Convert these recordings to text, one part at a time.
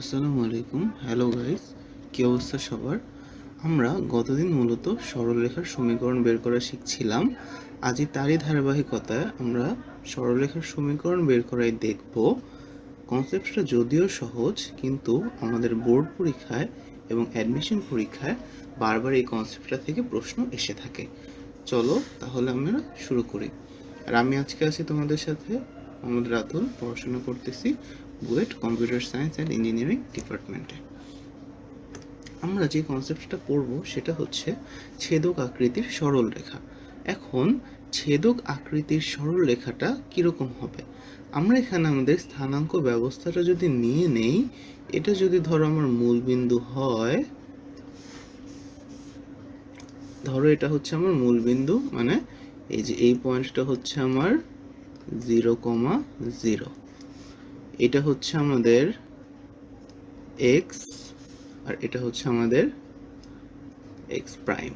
আসসালামু আলাইকুম। Hello guys কী অবস্থা সবার? আমরা গতদিন মূলত সরলরেখার সমীকরণ বের করা শিখছিলাম। আজই তারই ধারাবাহিকতায় আমরা সরলরেখার সমীকরণ বের করাই দেখব। কনসেপ্টটা যদিও সহজ, কিন্তু আমাদের বোর্ড পরীক্ষায় এবং অ্যাডমিশন পরীক্ষায় বারবার এই কনসেপ্টটা থেকে প্রশ্ন এসে থাকে। চলো তাহলে আমরা শুরু করি। আর আমি আজকে আছি তোমাদের সাথে, মোহাম্মদ রাতুল, পড়াশোনা করতেছি। BUET computer science and engineering ডিপার্টমেন্টে। আমরা যে কনসেপ্টটা পড়ব সেটা হচ্ছে ছেদক আকৃতির সরল রেখা। এখন ছেদক আকৃতির সরল রেখাটা কীরকম হবে? আমরা এখানে আমাদের স্থানাঙ্ক ব্যবস্থাটা যদি নিয়ে নেই, এটা যদি ধরো আমার মূল বিন্দু হয়, ধরো এটা হচ্ছে আমার মূল বিন্দু মানে এই যে এই পয়েন্টটা হচ্ছে আমার জিরো কমা জিরো এটা হচ্ছে আমাদের এক্স আর এটা হচ্ছে আমাদের এক্স প্রাইম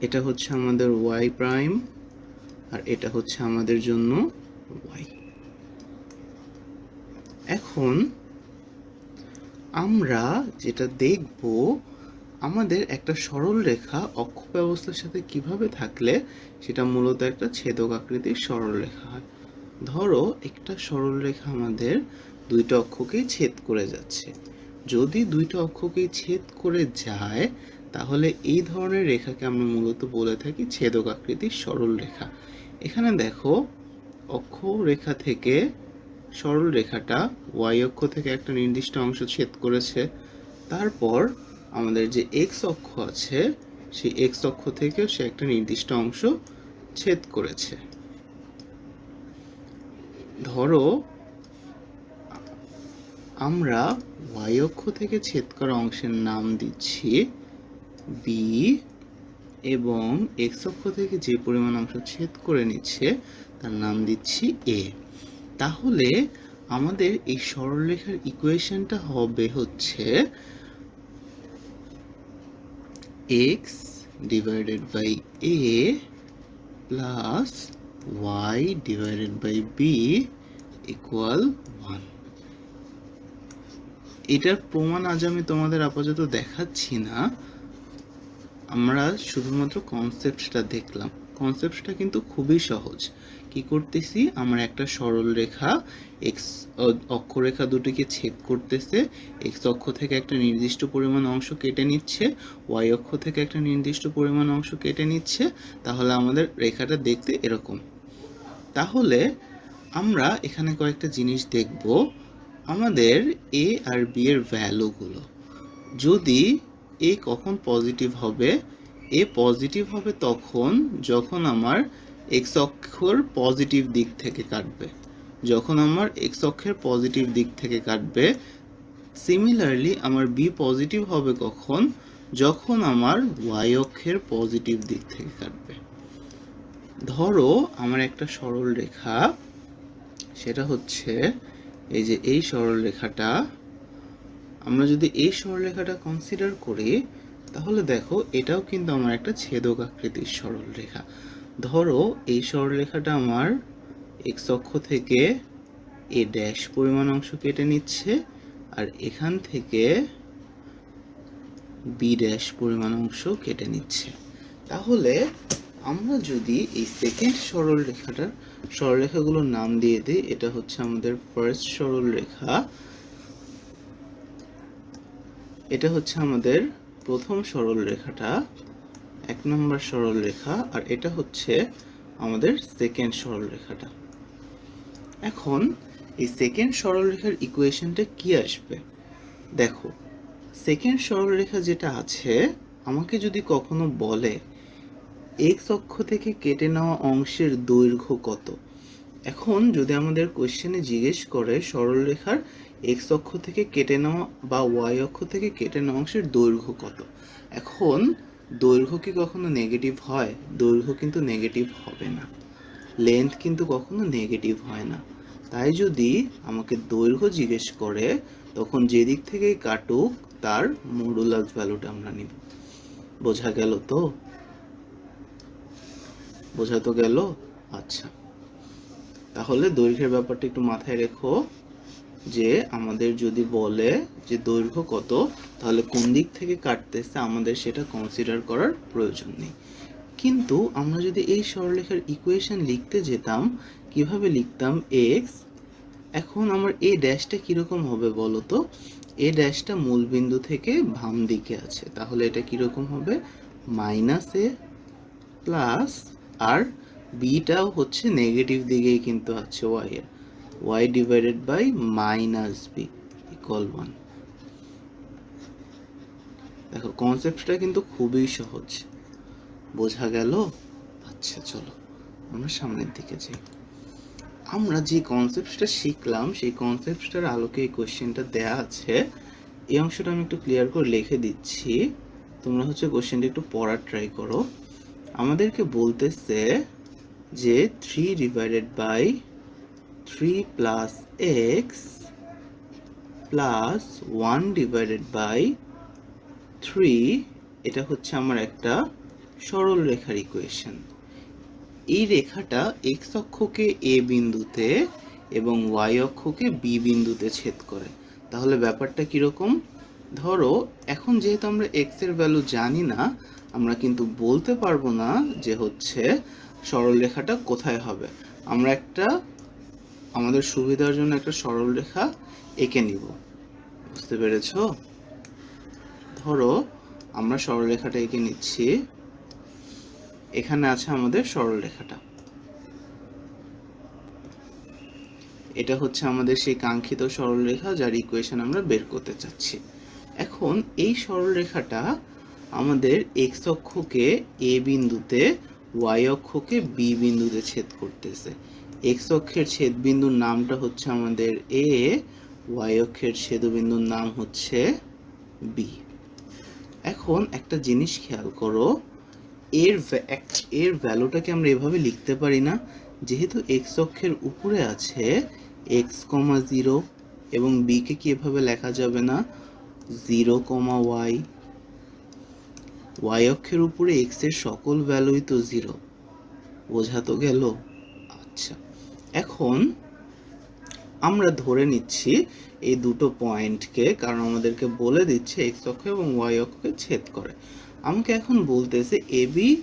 এটা হচ্ছে আমাদের ওয়াই প্রাইম আর এটা হচ্ছে আমাদের জন্য ওয়াই এখন আমরা যেটা দেখব, আমাদের একটা সরল রেখা অক্ষ ব্যবস্থার সাথে কীভাবে থাকলে সেটা মূলত একটা ছেদক আকৃতির সরল রেখা হয়? ধরো একটা সরল রেখা আমাদের দুইটা অক্ষকেই ছেদ করে যাচ্ছে। যদি দুইটা অক্ষকেই ছেদ করে যায়, তাহলে এই ধরনের রেখাকে আমরা মূলত বলে থাকি ছেদক আকৃতির সরল রেখা এখানে দেখো, অক্ষ রেখা থেকে সরল রেখাটা ওয়াই অক্ষ থেকে একটা নির্দিষ্ট অংশ ছেদ করেছে। তারপর আমাদের যে এক্স অক্ষ আছে, সেই এক্স অক্ষ থেকেও সে একটা নির্দিষ্ট অংশ ছেদ করেছে। ধরো, আমরা ওয়াই অক্ষ থেকে ছেদ করা অংশের নাম দিচ্ছি বি এবং এক্স অক্ষ থেকে যে পরিমাণ অংশ ছেদ করে নিচ্ছে, তার নাম দিচ্ছি এ তাহলে আমাদের এই সরলরেখার ইকুয়েশনটা হবে হচ্ছে x divided by a plus y divided by b equal 1 এটার প্রমাণ আজ আমি তোমাদের আপাতত দেখাচ্ছি না। আমরা শুধুমাত্র কনসেপ্টটা দেখলাম। কনসেপ্টটা কিন্তু খুবই সহজ। কি করতেছি? আমরা একটা সরল রেখা এক্স অক্ষরেখা দুটিকে ছেদ করতেছে। এক্স অক্ষ থেকে একটা নির্দিষ্ট পরিমাণ অংশ কেটে নিচ্ছে। ওয়াই অক্ষ থেকে একটা নির্দিষ্ট পরিমাণ অংশ কেটে নিচ্ছে। তাহলে আমাদের রেখাটা দেখতে এরকম। তাহলে আমরা এখানে কয়েকটা জিনিস দেখব। আমাদের এ আর বি এর ভ্যালুগুলো যদি এ কখন পজিটিভ হবে এ পজিটিভ হবে তখন যখন আমার এক্স অক্ষর পজিটিভ দিক থেকে কাটবে। যখন আমার এক্স অক্ষের পজিটিভ দিক থেকে কাটবে সিমিলারলি আমার বি পজিটিভ হবে কখন? যখন আমার ওয়াই অক্ষের পজিটিভ দিক থেকে কাটবে। ধরো আমার একটা সরল রেখা, সেটা হচ্ছে এই যে এই সরল রেখাটা। আমরা যদি এই সরল রেখাটা কনসিডার করি, তাহলে দেখো এটাও কিন্তু আমার একটা ছেদক আকৃতির সরল রেখা। ধরো এই সরল রেখাটা আমার এক্স অক্ষ থেকে এ ড্যাশ পরিমাণ অংশ কেটে নিচ্ছে, আর এখান থেকে বি ড্যাশ পরিমাণ অংশ কেটে নিচ্ছে। তাহলে আমরা যদি এই সেকেন্ড সরল রেখাটার সরলরেখাগুলোর নাম দিয়ে দিই, এটা হচ্ছে আমাদের ফার্স্ট সরল রেখা এটা হচ্ছে আমাদের প্রথম সরল রেখাটা এক নম্বর সরল রেখা আর এটা হচ্ছে আমাদের সেকেন্ড সরল রেখাটা এখন এই সেকেন্ড সরল রেখার ইকুয়েশনটা কি আসবে? দেখো সেকেন্ড সরল রেখা যেটা আছে, আমাকে যদি কখনো বলে এক্স অক্ষ থেকে কেটে নেওয়া অংশের দৈর্ঘ্য কত? এখন যদি আমাদের কোশ্চেনে জিজ্ঞেস করে সরলরেখার এক্স অক্ষ থেকে কেটে নেওয়া বা ওয়াই অক্ষ থেকে কেটে নেওয়া অংশের দৈর্ঘ্য কত? এখন দৈর্ঘ্য কি কখনো নেগেটিভ হয়? দৈর্ঘ্য কিন্তু নেগেটিভ হবে না। লেন্থ কিন্তু কখনো নেগেটিভ হয় না। তাই যদি আমাকে দৈর্ঘ্য জিজ্ঞেস করে, তখন যে দিক থেকেই কাটুক, তার মডুলাস ভ্যালুটা আমরা নিব। বোঝা গেল তো? বোঝা তো গেল? আচ্ছা। তাহলে দৈর্ঘ্যের ব্যাপারটা একটু মাথায় রেখো যে আমাদের যদি বলে যে দৈর্ঘ্য কত, তাহলে কোন দিক থেকে কাটতেছে আমাদের সেটা কনসিডার করার প্রয়োজন নেই। কিন্তু আমরা যদি এই সরলরেখার ইকুয়েশন লিখতে যেতাম, কীভাবে লিখতাম? এক্স এখন আমার এ ড্যাশটা কীরকম হবে বলো তো? এ ড্যাশটা মূল বিন্দু থেকে বাম দিকে আছে। তাহলে এটা কীরকম হবে? মাইনাস এ প্লাস আর বিটাও হচ্ছে নেগেটিভ দিকেই কিন্তু আছে ওয়াই এর। Y divided by minus b equal one দেখো কনসেপ্টটা কিন্তু খুবই সহজ। বোঝা গেল? আচ্ছা চলো, আমরা সামনের দিকে যাই। আমরা যে কনসেপ্টটা শিখলাম, সেই কনসেপ্টটার আলোকে এই কোশ্চেনটা দেয়া আছে। এই অংশটা আমি একটু ক্লিয়ার করে লিখে দিচ্ছি। তোমরা হচ্ছে কোশ্চেনটা একটু পড়ার ট্রাই করো। আমাদেরকে বলতেছে যে three divided by three plus x plus one divided by three এটা হচ্ছে আমার একটা সরল রেখার ইকুয়েশন এই রেখাটা এক্স অক্ষকে এ বিন্দুতে এবং ওয়াই অক্ষকে বি বিন্দুতে ছেদ করে। তাহলে ব্যাপারটা কীরকম? ধরো, এখন যেহেতু আমরা এক্সের ভ্যালু জানি না আমরা কিন্তু বলতে পারব না যে হচ্ছে সরল রেখাটা কোথায় হবে। আমরা একটা আমাদের সুবিধার জন্য একটা সরল রেখা এঁকে নিব। বুঝতে পেরেছ? ধরো, আমরা সরলরেখাটা এঁকে নিচ্ছি। এখানে আছে আমাদের সরলরেখাটা। এটা হচ্ছে আমাদের সেই কাঙ্ক্ষিত সরলরেখা যার ইকুয়েশন আমরা বের করতে চাচ্ছি। এখন এই সরলরেখাটা আমাদের এক্স অক্ষকে এ বিন্দুতে ওয়াই অক্ষকে বি বিন্দুতে ছেদ করতেছে। এক্স অক্ষের ছেদ বিন্দুর নামটা হচ্ছে আমাদের এ ওয়াই অক্ষের ছেদবিন্দুর নাম হচ্ছে বি এখন একটা জিনিস খেয়াল করো, এর এর ভ্যালুটাকে আমরা এভাবে লিখতে পারি না। যেহেতু এক্স অক্ষের উপরে আছে এক্স কমা জিরো এবং বিকে কি এভাবে লেখা যাবে না? জিরো কমা ওয়াই ওয়াই অক্ষের উপরে এক্সের সকল ভ্যালুই তো জিরো বোঝা তো গেল? আচ্ছা এখন আমরা ধরে নিচ্ছি এই দুটো পয়েন্টকে কারণ আমাদেরকে বলে দিচ্ছে এক্স অক্ষ এবং ওয়াই অক্ষকে ছেদ করে। আমাকে এখন বলতেছে এবি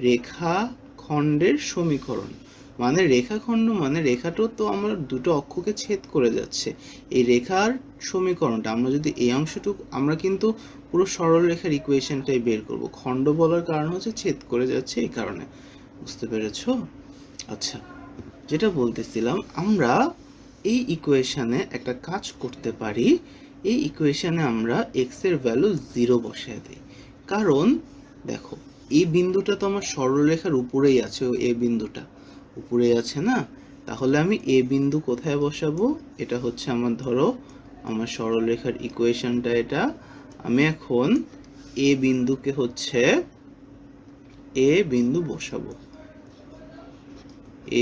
রেখা খণ্ডের সমীকরণ। মানে রেখাখণ্ড মানে রেখাটাও তো আমার দুটো অক্ষকে ছেদ করে যাচ্ছে। এই রেখার সমীকরণটা, আমরা যদি এই অংশটুকু, আমরা কিন্তু পুরো সরল রেখার ইকুয়েশনটাই বের করব। খণ্ড বলার কারণ হচ্ছে ছেদ করে যাচ্ছে এই কারণে। বুঝতে পেরেছ? আচ্ছা যেটা বলতেছিলাম, আমরা এই ইকুয়েশনে একটা কাজ করতে পারি। এই ইকুয়েশনে আমরা এক্সের ভ্যালু জিরো বসায় দিই। কারণ, দেখো, এই বিন্দুটা তো আমার সরলরেখার উপরেই আছে এ বিন্দুটা। উপরেই আছে না? তাহলে আমি এ বিন্দু কোথায় বসাবো? এটা হচ্ছে আমার, ধরো, আমার সরলরেখার ইকুয়েশনটা এটা। আমি এখন এ বিন্দুকে হচ্ছে এ বিন্দু বসাবো।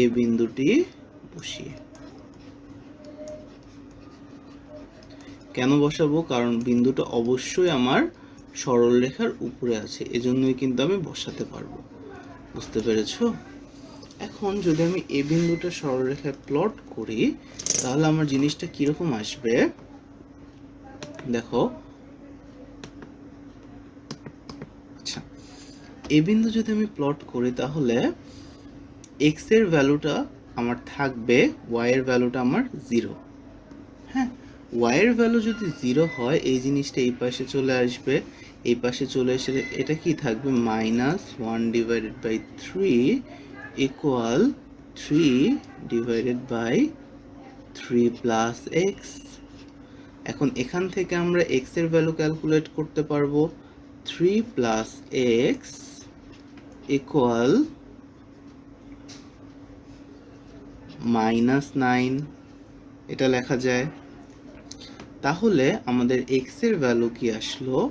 এ বিন্দুটি বসিয়ে। কেন বসাবো? কারণ বিন্দুটা অবশ্যই আমার সরল রেখার উপরে আছে, এজন্যই কিন্তু আমি বসাতে পারব। বুঝতে পেরেছ? এখন যদি আমি এ বিন্দুটা সরলরেখায় প্লট করি, তাহলে আমার জিনিসটা কীরকম আসবে? দেখো আচ্ছা এ বিন্দু যদি আমি প্লট করি তাহলে এক্সের ভ্যালুটা আমার থাকবে ওয়াই ভ্যালুটা আমার জিরো হ্যাঁ? ওয়াই ভ্যালু যদি জিরো হয়, এই জিনিসটা এই পাশে চলে আসবে। এই পাশে চলে এসে এটা কি থাকবে? Minus one divided by three equal three divided by three plus x এখন এখান থেকে আমরা এক্সের ভ্যালু ক্যালকুলেট করতে পারব। Three plus x equal minus nine এটা লেখা যায়। তাহলে আমাদের এক্সের ভ্যালু কি আসলো?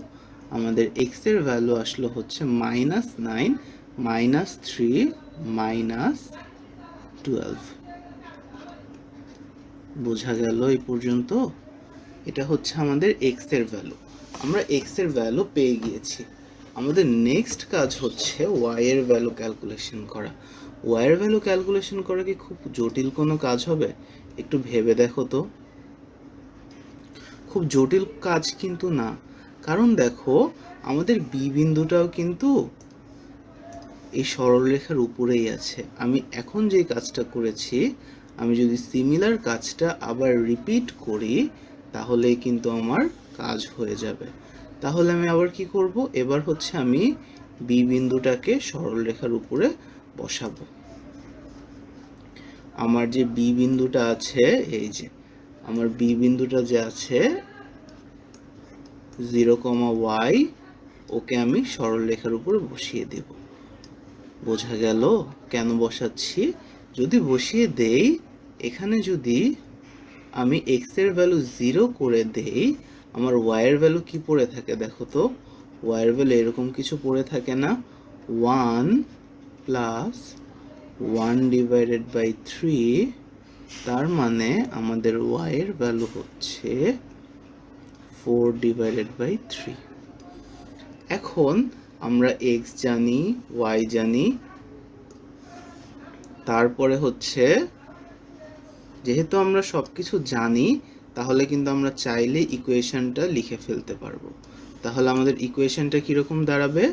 আমাদের এক্সের ভ্যালু আসলো হচ্ছে minus nine minus three minus twelve বোঝা গেল এই পর্যন্ত? এটা হচ্ছে আমাদের এক্সের ভ্যালু আমরা এক্সের ভ্যালু পেয়ে গিয়েছি। আমাদের নেক্সট কাজ হচ্ছে ওয়াই এর ভ্যালু ক্যালকুলেশন করা। ওয়াই এর ভ্যালু ক্যালকুলেশন করা কি খুব জটিল কোনো কাজ হবে? একটু ভেবে দেখো তো। খুব জটিল কাজ কিন্তু না। কারণ দেখো, আমাদের বি বিন্দুটাও কিন্তু এই সরলরেখার উপরেই আছে। আমি এখন যে কাজটা করেছি, আমি যদি সিমিলার কাজটা আবার রিপিট করি তাহলে কিন্তু আমার কাজ হয়ে যাবে। তাহলে আমি আবার কি করব? এবার হচ্ছে আমি বি বিন্দুটাকে সরলরেখার উপরে বসাবো। আমার যে বি বিন্দুটা আছে, এই যে, আমার বি বিন্দুটা যে আছে জিরো কমা ওয়াই ওকে আমি সরল রেখার উপরে বসিয়ে দেব। বোঝা গেল? কেন বসাচ্ছি? যদি বসিয়ে দেই, এখানে যদি আমি এক্সের ভ্যালু জিরো করে দেই আমার ওয়াই এর ভ্যালু কি পড়ে থাকে দেখো তো? ওয়াই এর ভ্যালু এরকম কিছু পড়ে থাকে না। One plus one divided by three তার মানে আমাদের ওয়াই এর ভ্যালু হচ্ছে ফোর ডিভাইডেড বাই থ্রি এখন আমরা এক্স জানি ওয়াই জানি, তারপরে হচ্ছে, যেহেতু আমরা সব কিছু জানি তাহলে কিন্তু আমরা চাইলে ইকুয়েশনটা লিখে ফেলতে পারব। তাহলে আমাদের ইকুয়েশনটা কীরকম দাঁড়াবে?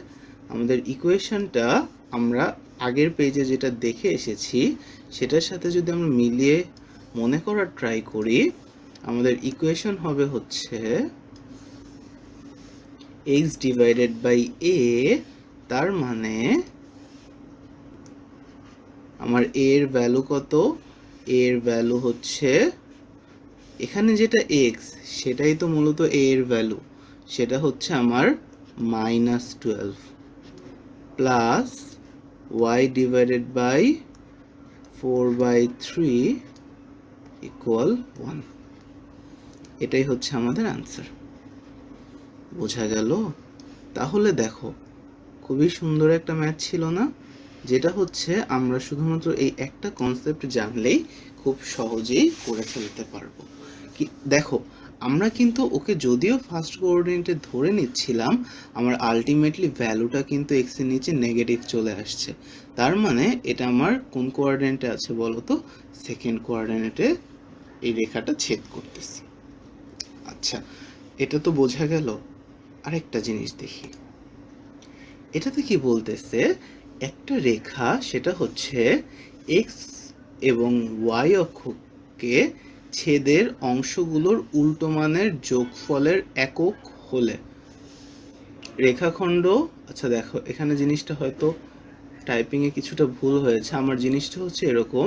আমাদের ইকুয়েশনটা আমরা আগের পেজে যেটা দেখে এসেছি, সেটার সাথে যদি আমরা মিলিয়ে মনে করার ট্রাই করি, আমাদের ইকুয়েশন হবে হচ্ছে এক্স ডিভাইডেড বাই এ তার মানে আমার এর ভ্যালু কত? এর ভ্যালু হচ্ছে এখানে যেটা এক্স সেটাই তো মূলত a এর ভ্যালু সেটা হচ্ছে আমার minus twelve plus y divided by four by three equal one এটাই হচ্ছে আমাদের আনসার বোঝা গেল? তাহলে দেখো, খুবই সুন্দর একটা ম্যাথ ছিল না? যেটা হচ্ছে আমরা শুধুমাত্র এই একটা কনসেপ্ট জানলেই খুব সহজেই করে ফেলতে পারব। দেখো, আমরা কিন্তু ওকে যদিও ফার্স্ট কোঅর্ডিনেটে ধরে নিচ্ছিলাম, আমার আলটিমেটলি ভ্যালুটা কিন্তু এক্সের নিচে নেগেটিভ চলে আসছে। তার মানে এটা আমার কোন কোঅর্ডিনেটে আছে বলো তো? সেকেন্ড কোঅর্ডিনেটে এই রেখাটা ছেদ করতেছি। আচ্ছা এটা তো বোঝা গেল। আরেকটা জিনিস দেখি। এটাতে কি বলতেছে? একটা রেখা, সেটা হচ্ছে এক্স এবং ওয়াই অক্ষকে ছেদের অংশগুলোর উল্টো মানের যোগফলের একক হলে। রেখাখণ্ড আচ্ছা দেখো, এখানে জিনিসটা হয়তো টাইপিংয়ে কিছুটা ভুল হয়েছে। আমার জিনিসটা হচ্ছে এরকম,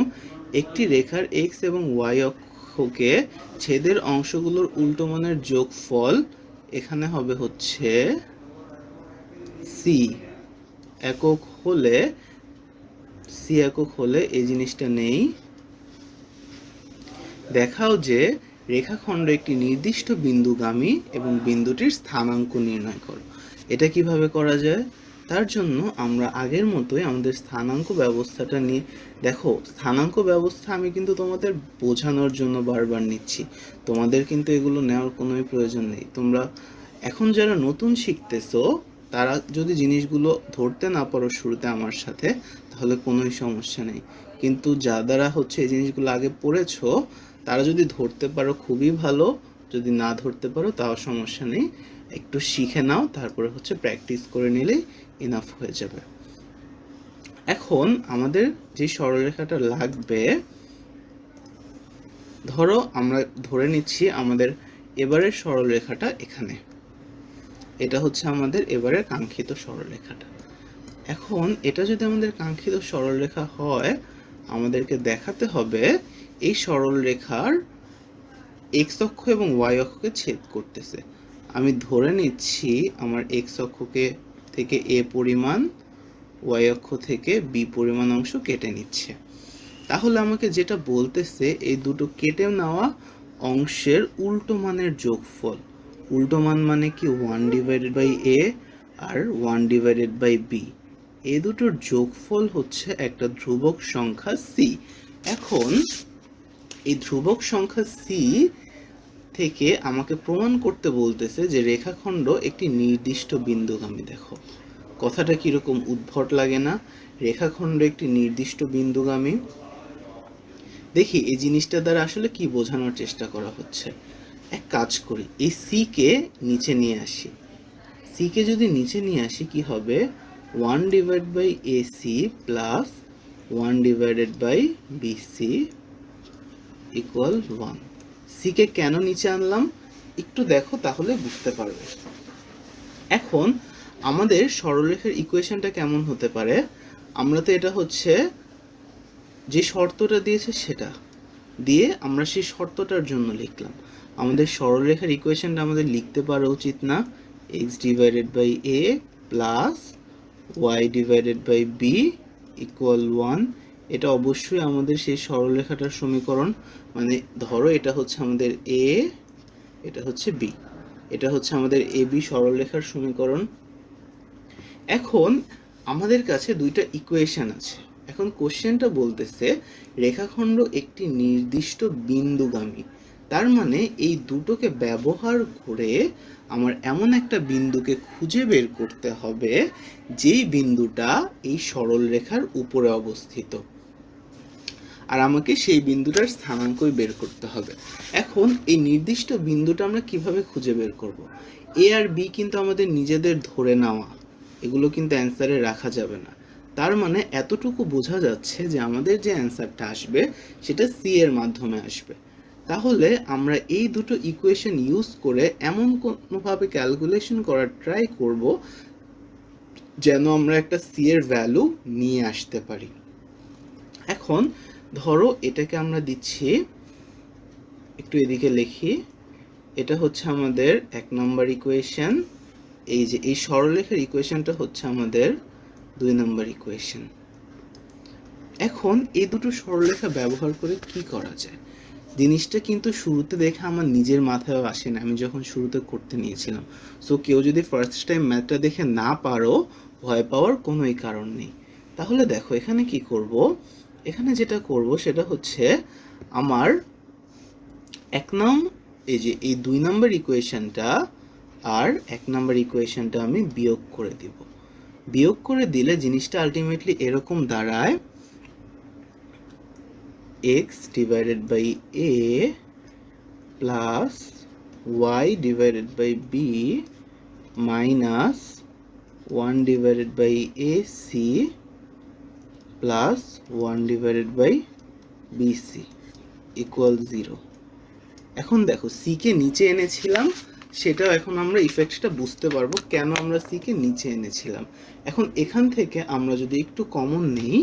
একটি রেখার এক্স এবং ওয়াই অক্ষকে ছেদের অংশগুলোর উল্টো মানের যোগফল এখানে হবে হচ্ছে সি একক হলে সি একক হলে এই জিনিসটা নেই। দেখাও যে রেখাখণ্ড একটি নির্দিষ্ট বিন্দুগামী এবং বিন্দুটির স্থানাঙ্ক নির্ণয় করো। এটা কীভাবে করা যায়? তার জন্য আমরা আগের মতোই আমাদের স্থানাঙ্ক ব্যবস্থাটা নিয়ে দেখো, স্থানাঙ্ক ব্যবস্থা আমি কিন্তু তোমাদের বোঝানোর জন্য বারবার নিচ্ছি। তোমাদের কিন্তু এগুলো নেওয়ার কোনোই প্রয়োজন নেই। তোমরা এখন যারা নতুন শিখতেছো, তারা যদি জিনিসগুলো ধরতে না পারো শুরুতে আমার সাথে, তাহলে কোনোই সমস্যা নেই। কিন্তু যারা হচ্ছে এই জিনিসগুলো আগে পড়েছো তারা যদি ধরতে পারো খুবই ভালো, যদি না ধরতে পারো তাও সমস্যা নেই। একটু শিখে নাও, তারপরে হচ্ছে প্র্যাকটিস করে নিলেই ইনাফ হয়ে যাবে। এখন আমাদের যে সরলরেখাটা লাগবে, ধরো আমরা ধরে নিচ্ছি আমাদের এবারের সরলরেখাটা এখানে। এটা হচ্ছে আমাদের এবারের কাঙ্ক্ষিত সরলরেখাটা। এখন এটা যদি আমাদের কাঙ্ক্ষিত সরলরেখা হয়, আমাদেরকে দেখাতে হবে এই সরল রেখার এক্স অক্ষ এবং ওয়াই অক্ষকে ছেদ করতেছে। আমি ধরে নিচ্ছি আমার এক্স অক্ষকে থেকে এ পরিমাণ ওয়াই অক্ষ থেকে বি পরিমাণ অংশ কেটে নিচ্ছে। তাহলে আমাকে যেটা বলতেছে, এই দুটো কেটে নেওয়া অংশের উল্টো মানের যোগফল। উল্টো মান মানে কি? ওয়ান ডিভাইডেড বাই এ আর ওয়ান ডিভাইডেড বাই বি এই দুটোর যোগফল হচ্ছে একটা ধ্রুবক সংখ্যা সি এখন এই ধ্রুবক সংখ্যা সি থেকে আমাকে প্রমাণ করতে বলতেছে যে রেখাখণ্ড একটি নির্দিষ্ট বিন্দুগামী, দেখো। কথাটা কীরকম উদ্ভট লাগে না? রেখাখণ্ড একটি নির্দিষ্ট বিন্দুগামী। দেখি, এই জিনিসটা দ্বারা আসলে কি বোঝানোর চেষ্টা করা হচ্ছে? এক কাজ করি, এই সিকে নিচে নিয়ে আসি। সিকে যদি নিচে নিয়ে আসি, কি হবে? One divide by a c plus one divided by b c equal one সিকে কেন নিচে আনলাম? একটু দেখো, তাহলে বুঝতে পারবে। এখন, আমাদের সরলরেখার ইকুয়েশনটা কেমন হতে পারে? আমরা তো এটা হচ্ছে, যে শর্তটা দিয়েছে সেটা। দিয়ে আমরা সেই শর্তটার জন্য লিখলাম। আমাদের সরলরেখার ইকুয়েশনটা আমাদের লিখতে পারা উচিত না। X divided by a plus y divided by b equal one এটা অবশ্যই আমাদের সেই সরলরেখাটার সমীকরণ। মানে ধরো এটা হচ্ছে আমাদের এ এটা হচ্ছে বি এটা হচ্ছে আমাদের এ বি সরলরেখার সমীকরণ। এখন আমাদের কাছে দুইটা ইকুয়েশন আছে। এখন কোশ্চেনটা বলতেছে, রেখাখণ্ড একটি নির্দিষ্ট বিন্দুগামী। তার মানে এই দুটোকে ব্যবহার করে আমার এমন একটা বিন্দুকে খুঁজে বের করতে হবে, যেই বিন্দুটা এই সরলরেখার উপরে অবস্থিত। আর আমাকে সেই বিন্দুটার স্থানাঙ্কই বের করতে হবে। এখন এই নির্দিষ্ট বিন্দুটা আমরা কীভাবে খুঁজে বের করব? এ আর বি কিন্তু আমাদের নিজেদের ধরে নেওয়া। এগুলো কিন্তু অ্যান্সারে রাখা যাবে না। তার মানে এতটুকু বোঝা যাচ্ছে যে আমাদের যে অ্যান্সারটা আসবে, সেটা সি এর মাধ্যমে আসবে। তাহলে আমরা এই দুটো ইকুয়েশন ইউজ করে এমন কোনোভাবে ক্যালকুলেশন করার ট্রাই করব, যেন আমরা একটা সি এর ভ্যালু নিয়ে আসতে পারি। এখন ধরো এটাকে আমরা দিচ্ছি, একটু এদিকে লিখি, এটা হচ্ছে আমাদের এক নম্বর ইকুয়েশন এই যে, এই সরলরেখার ইকুয়েশনটা হচ্ছে আমাদের দুই নম্বর ইকুয়েশন এখন এই দুটো সরলরেখা ব্যবহার করে কি করা যায়? জিনিসটা কিন্তু শুরুতে দেখে আমার নিজের মাথায় আসে না, আমি যখন শুরুতে করতে নিয়েছিলাম। সো কেউ যদি ফার্স্ট টাইম ম্যাথটা দেখে না পারো, ভয় পাওয়ার কোনোই কারণ নেই। তাহলে দেখো, এখানে কি করব? এখানে যেটা করব সেটা হচ্ছে আমার এক নং, এই যে এই দুই নম্বর ইকুয়েশনটা আর এক নম্বর ইকুয়েশনটা আমি বিয়োগ করে দিব। বিয়োগ করে দিলে জিনিসটা আলটিমেটলি এরকম দাঁড়ায় x divided by a plus y divided by b minus one divided by a c plus one divided by b c equal zero এখন দেখো সিকে নিচে এনেছিলাম, সেটাও এখন আমরা ইফেক্টটা বুঝতে পারব কেন আমরা সিকে নিচে এনেছিলাম। এখন এখান থেকে আমরা যদি একটু কমন নেই,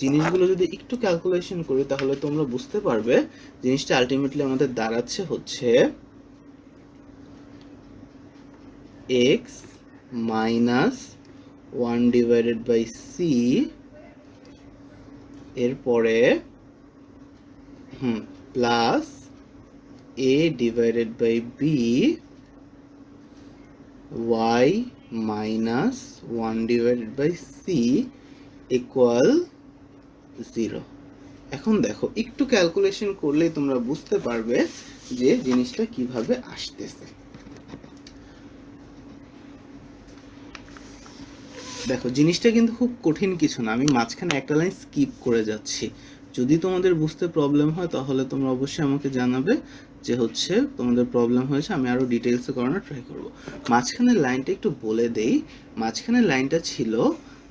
জিনিসগুলো যদি একটু ক্যালকুলেশন করি, তাহলে তোমরা বুঝতে পারবে জিনিসটা আলটিমেটলি আমাদের দাঁড়াচ্ছে হচ্ছে x minus one divided by c এরপরে, হুম plus a divided by b y minus one divided by c equal zero এখন দেখো, একটু ক্যালকুলেশন করলেই তোমরা বুঝতে পারবে যে জিনিসটা কীভাবে আসতেছে। দেখো, জিনিসটা কিন্তু খুব কঠিন কিছু না। আমি মাঝখানে একটা লাইন স্কিপ করে যাচ্ছি। যদি তোমাদের বুঝতে প্রবলেম হয়, তাহলে তোমরা অবশ্যই আমাকে জানাবে যে হচ্ছে তোমাদের প্রবলেম হয়েছে, আমি আরও ডিটেলসে করানোর ট্রাই করব। মাঝখানের লাইনটা একটু বলে দেই। মাঝখানের লাইনটা ছিল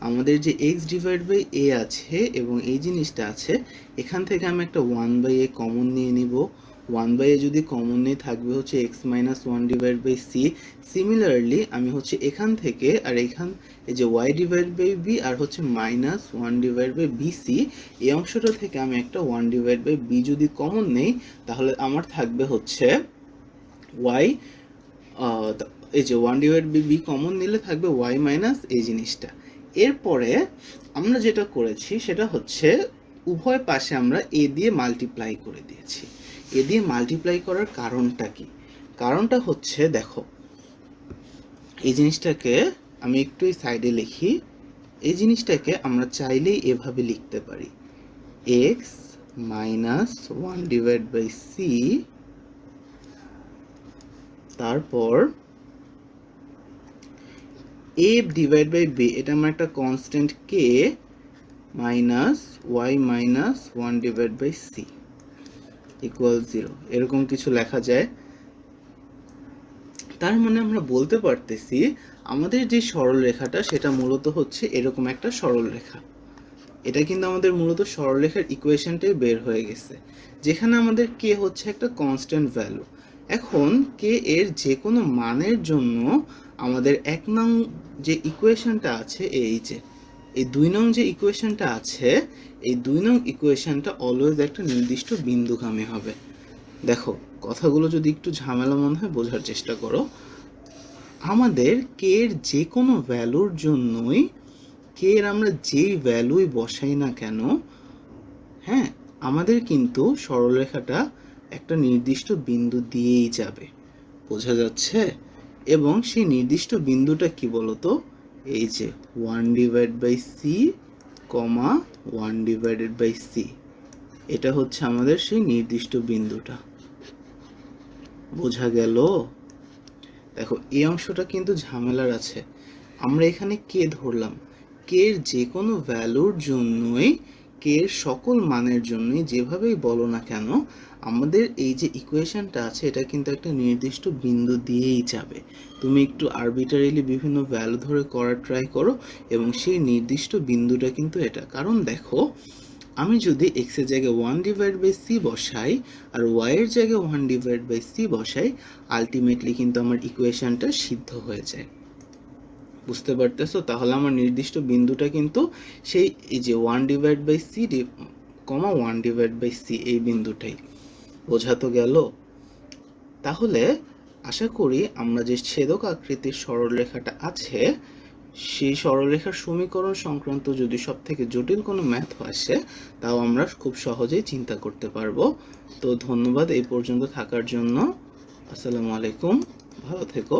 আমাদের যে এক্স ডিভাইড বাই এ আছে এবং এই জিনিসটা আছে, এখান থেকে আমি একটা ওয়ান বাই এ কমন নিয়ে নিব। ওয়ান বাই এ যদি কমন নেই, থাকবে হচ্ছে x minus one divide by c similarly আমি হচ্ছে এখান থেকে আর এখান, এই যে ওয়াই ডিভাইড বাই বি আর হচ্ছে minus one divide by b c এই অংশটা থেকে আমি একটা ওয়ান ডিভাইড বাই বি যদি কমন নেই, তাহলে আমার থাকবে হচ্ছে ওয়াই এই যে one divide by b common নিলে থাকবে ওয়াই মাইনাস এই জিনিসটা। এরপরে আমরা যেটা করেছি, সেটা হচ্ছে উভয় পাশে আমরা এ দিয়ে মাল্টিপ্লাই করে দিয়েছি। এ দিয়ে মাল্টিপ্লাই করার কারণটা কি? কারণটা হচ্ছে, দেখো, এই জিনিসটাকে আমি একটু এই সাইডে লিখি। এই জিনিসটাকে আমরা চাইলেই এভাবে লিখতে পারি। X minus one divide by c তারপর এ ডিভাইড বাই বি এটা আমার একটা constant K minus y minus one divide by c equal zero এরকম কিছু লেখা যায়। তার মানে আমরা বলতে পারতেছি, আমাদের যে সরল রেখাটা সেটা মূলত হচ্ছে এরকম একটা সরল রেখা এটা কিন্তু আমাদের মূলত সরলরেখার ইকুয়েশনটাই বের হয়ে গেছে। যেখানে আমাদের কে হচ্ছে একটা কনস্ট্যান্ট ভ্যালু এখন কে এর যে কোনো মানের জন্য আমাদের এক নং যে ইকুয়েশনটা আছে, এই যে এই দুই নং যে ইকুয়েশনটা আছে, এই দুই নং ইকুয়েশনটা অলওয়েজ একটা নির্দিষ্ট বিন্দুগামী হবে। দেখো, কথাগুলো যদি একটু ঝামেলা মনে হয়, বোঝার চেষ্টা করো। আমাদের কে এর যে কোনো ভ্যালুর জন্যই কে এর আমরা যেই ভ্যালুই বসাই না কেন হ্যাঁ আমাদের কিন্তু সরলরেখাটা একটা নির্দিষ্ট বিন্দু দিয়েই যাবে। বোঝা যাচ্ছে? এবং সেই নির্দিষ্ট বিন্দুটা কি বলতো? এই যে one divide by c comma one divided by c এটা হচ্ছে আমাদের সেই নির্দিষ্ট বিন্দুটা। বোঝা গেল? দেখো, এই অংশটা কিন্তু ঝামেলার আছে। আমরা এখানে কে ধরলাম? কে এর যে কোনো ভ্যালুর জন্যই, কে সকল মানের জন্যই, যেভাবেই বলো না কেন আমাদের এই যে ইকুয়েশনটা আছে, এটা কিন্তু একটা নির্দিষ্ট বিন্দু দিয়েই যাবে। তুমি একটু আরবিটারিলি বিভিন্ন ভ্যালু ধরে করার ট্রাই করো এবং সেই নির্দিষ্ট বিন্দুটা কিন্তু এটা। কারণ দেখো, আমি যদি এক্সের জায়গায় ওয়ান ডিভাইড বাই সি বসাই আর ওয়াইয়ের জায়গায় ওয়ান ডিভাইড বাই সি বসাই আলটিমেটলি কিন্তু আমার ইকুয়েশনটা সিদ্ধ হয়ে যায়। বুঝতে পারতেছো? তাহলে আমার নির্দিষ্ট বিন্দুটা কিন্তু সেই এই যে one divide by c comma one divide by c এই বিন্দুটাই। বোঝা তো গেল। তাহলে আশা করি আমরা যে ছেদক আকৃতির সরলরেখাটা আছে, সেই সরলরেখার সমীকরণ সংক্রান্ত যদি সব থেকে জটিল কোনো ম্যাথ আসে, তাও আমরা খুব সহজেই চিন্তা করতে পারব। তো ধন্যবাদ এই পর্যন্ত থাকার জন্য। আসসালামু আলাইকুম। ভালো থেকো।